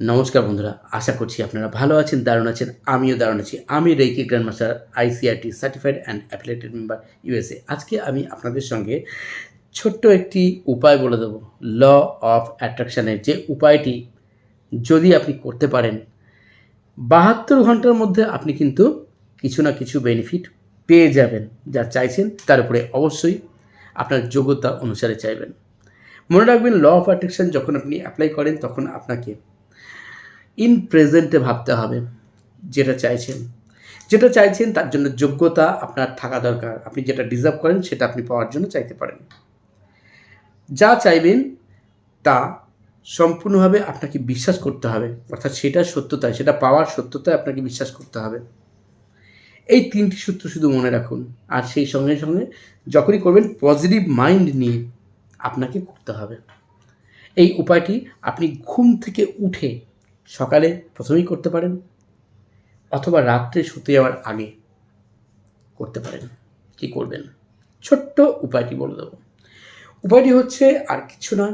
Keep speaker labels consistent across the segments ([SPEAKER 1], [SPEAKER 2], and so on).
[SPEAKER 1] নমস্কার বন্ধুরা, আশা করছি আপনারা ভালো আছেন, দারুণ আছেন, আমিও দারুণ আছি। আমি reiki grand master ICRT certified and affiliated member USA আজকে আমি আপনাদের সঙ্গে ছোট্ট একটি উপায় বলে দেবো ল অফ অ্যাট্রাকশানের যে উপায়টি যদি আপনি করতে পারেন, বাহাত্তর ঘণ্টার মধ্যে আপনি কিন্তু কিছু না কিছু বেনিফিট পেয়ে যাবেন, যা চাইছেন তার উপরে অবশ্যই আপনার যোগ্যতা অনুসারে চাইবেন। মনে রাখবেন ল অফ অ্যাট্রাকশন যখন আপনি অ্যাপ্লাই করেন, তখন আপনাকে ইন প্রেজেন্টে ভাবতে হবে, যেটা চাইছেন। যেটা চাইছেন, তার জন্য যোগ্যতা আপনার থাকা দরকার। আপনি যেটা ডিজার্ভ করেন, সেটা আপনি পাওয়ার জন্য চাইতে পারেন। যা চাইবেন, তা সম্পূর্ণভাবে আপনাকে বিশ্বাস করতে হবে। অর্থাৎ সেটা সত্যতায়, সেটা পাওয়ার সত্যতায় আপনাকে বিশ্বাস করতে হবে। এই তিনটি সূত্র শুধু মনে রাখুন। আর সেই সঙ্গে সঙ্গে যখনই করবেন পজিটিভ মাইন্ড নিয়ে আপনাকে করতে হবে। এই উপায়টি আপনি ঘুম থেকে উঠে সকালে প্রথমেই করতে পারেন, অথবা রাত্রে শুতে যাওয়ার আগে করতে পারেন। কি করবেন? ছোট্ট উপায়টি বলে দেবো। উপায়টি হচ্ছে আর কিছু না,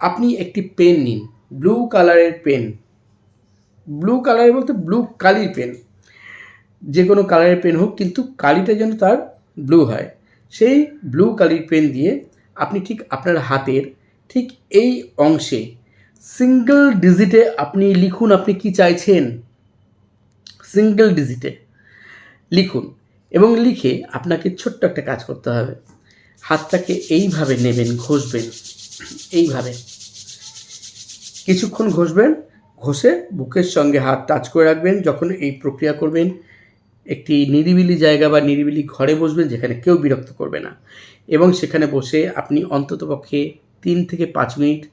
[SPEAKER 1] আপনি একটি পেন নিন ব্লু কালারের পেন। ব্লু কালারের বলতে ব্লু কালির পেন। যে কোনো কালারের পেন হোক, কিন্তু কালিটা যেন তার ব্লু হয়। সেই ব্লু কালির পেন দিয়ে আপনি ঠিক আপনার হাতের ঠিক এই অংশে সিঙ্গেল ডিজিটে আপনি লিখুন আপনি কি চাইছেন? সিঙ্গেল ডিজিটে লিখুন এবং লিখে আপনাকে ছোট্ট একটা কাজ করতে হবে। হাতটাকে এইভাবে নেবেন, ঘষবেন। এইভাবে। কিছুক্ষণ ঘষবেন, ঘষে বুকের সঙ্গে হাত টাচ করে রাখবেন। যখন এই প্রক্রিয়া করবেন, একটি নিরিবিলি জায়গা বা নিরিবিলি ঘরে বসবেন যেখানে কেউ বিরক্ত করবে না। এবং সেখানে বসে আপনি অন্ততপক্ষে তিন থেকে পাঁচ মিনিট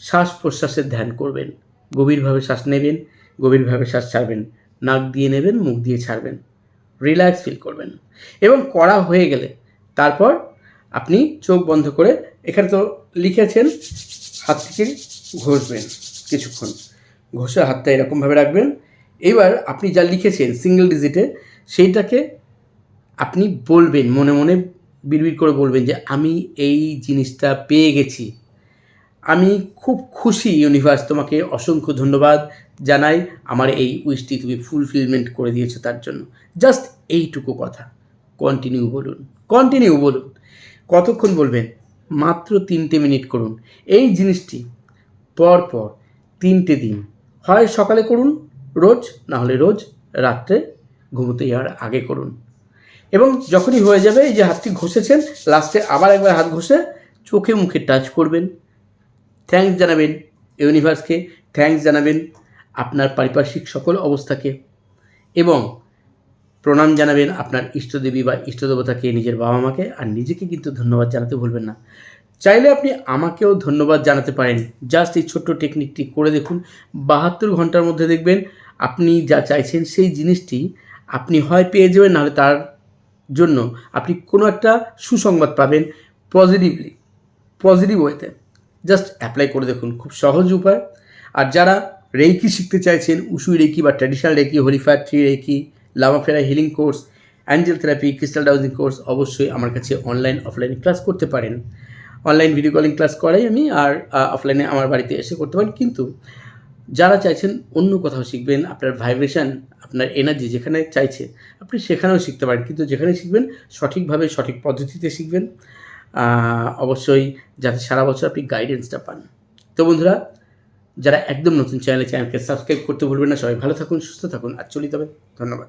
[SPEAKER 1] শ্বাস প্রশ্বাসের ধ্যান করবেন। গভীরভাবে শ্বাস নেবেন, গভীরভাবে শ্বাস ছাড়বেন। নাক দিয়ে নেবেন, মুখ দিয়ে ছাড়বেন। রিল্যাক্স ফিল করবেন। এবং করা হয়ে গেলে তারপর আপনি চোখ বন্ধ করে এখানে তো লিখেছেন হাত থেকে ঘষবেন কিছুক্ষণ। ঘষে হাতটা এরকমভাবে রাখবেন। এবার আপনি যা লিখেছেন সিঙ্গেল ডিজিটে সেইটাকে আপনি বলবেন, মনে মনে বিড়বিড় করে বলবেন যে, আমি এই জিনিসটা পেয়ে গেছি। আমি খুব খুশি ইউনিভার্স তোমাকে অসংখ্য ধন্যবাদ জানাই আমার এই উইশটি তুমি ফুলফিলমেন্ট করে দিয়েছ তার জন্য। জাস্ট এইটুকু কথা। কন্টিনিউ বলুন। কন্টিনিউ বলুন। কতক্ষণ বলবেন? মাত্র তিনটে মিনিট করুন। এই জিনিসটি পর পর তিনটে দিন। হয় সকালে করুন, রোজ না হলে রোজ, রাত্রে ঘুমোতে যাওয়ার আগে করুন। এবং যখনই হয়ে যাবে এই যে হাতটি ঘষেছেন, লাস্টে আবার একবার হাত ঘষে চোখে মুখে টাচ করবেন। থ্যাঙ্কস জানাবেন ইউনিভার্সকে। থ্যাঙ্কস জানাবেন আপনার পারিপার্শ্বিক সকল অবস্থাকে। এবং প্রণাম জানাবেন আপনার ইষ্টদেবী বা ইষ্টদেবতাকে, নিজের বাবা মাকে আর নিজেকে কিন্তু ধন্যবাদ জানাতে ভুলবেন না। চাইলে আপনি আমাকেও ধন্যবাদ জানাতে পারেন। জাস্ট এই ছোট্ট টেকনিকটি করে দেখুন। বাহাত্তর ঘণ্টার মধ্যে দেখবেন আপনি যা চাইছেন সেই জিনিসটি আপনি হয় পেয়ে যাবেন, নাহলে তার জন্য আপনি কোনো একটা সুসংবাদ পাবেন পজিটিভলি পজিটিভ ওয়েতে জাস্ট অ্যাপ্লাই করে দেখুন, খুব সহজ উপায়। আর যারা রেকি শিখতে চাইছেন উসুই রেকি বা traditional reiki holy fire three reiki Lama Fera healing course angel therapy crystal dowsing course অবশ্যই আমার কাছে অনলাইন অফলাইনে ক্লাস করতে পারেন। অনলাইন ভিডিও কলিং ক্লাস করাই আমি, আর অফলাইনে আমার বাড়িতে এসে করতে পারেন। কিন্তু যারা চাইছেন অন্য কোথাও শিখবেন, আপনার ভাইব্রেশন আপনার এনার্জি যেখানে চাইছে, আপনি সেখানেও শিখতে পারেন। কিন্তু যেখানে শিখবেন, সঠিকভাবে, সঠিক পদ্ধতিতে শিখবেন। অবশ্যই যাতে সারা বছর আপনি গাইডেন্সটা পান। তো বন্ধুরা, যারা একদম নতুন চ্যানেলে চ্যানেলকে সাবস্ক্রাইব করতে ভুলবেন না, সবাই ভালো থাকুন, সুস্থ থাকুন, আর চলি তবে ধন্যবাদ।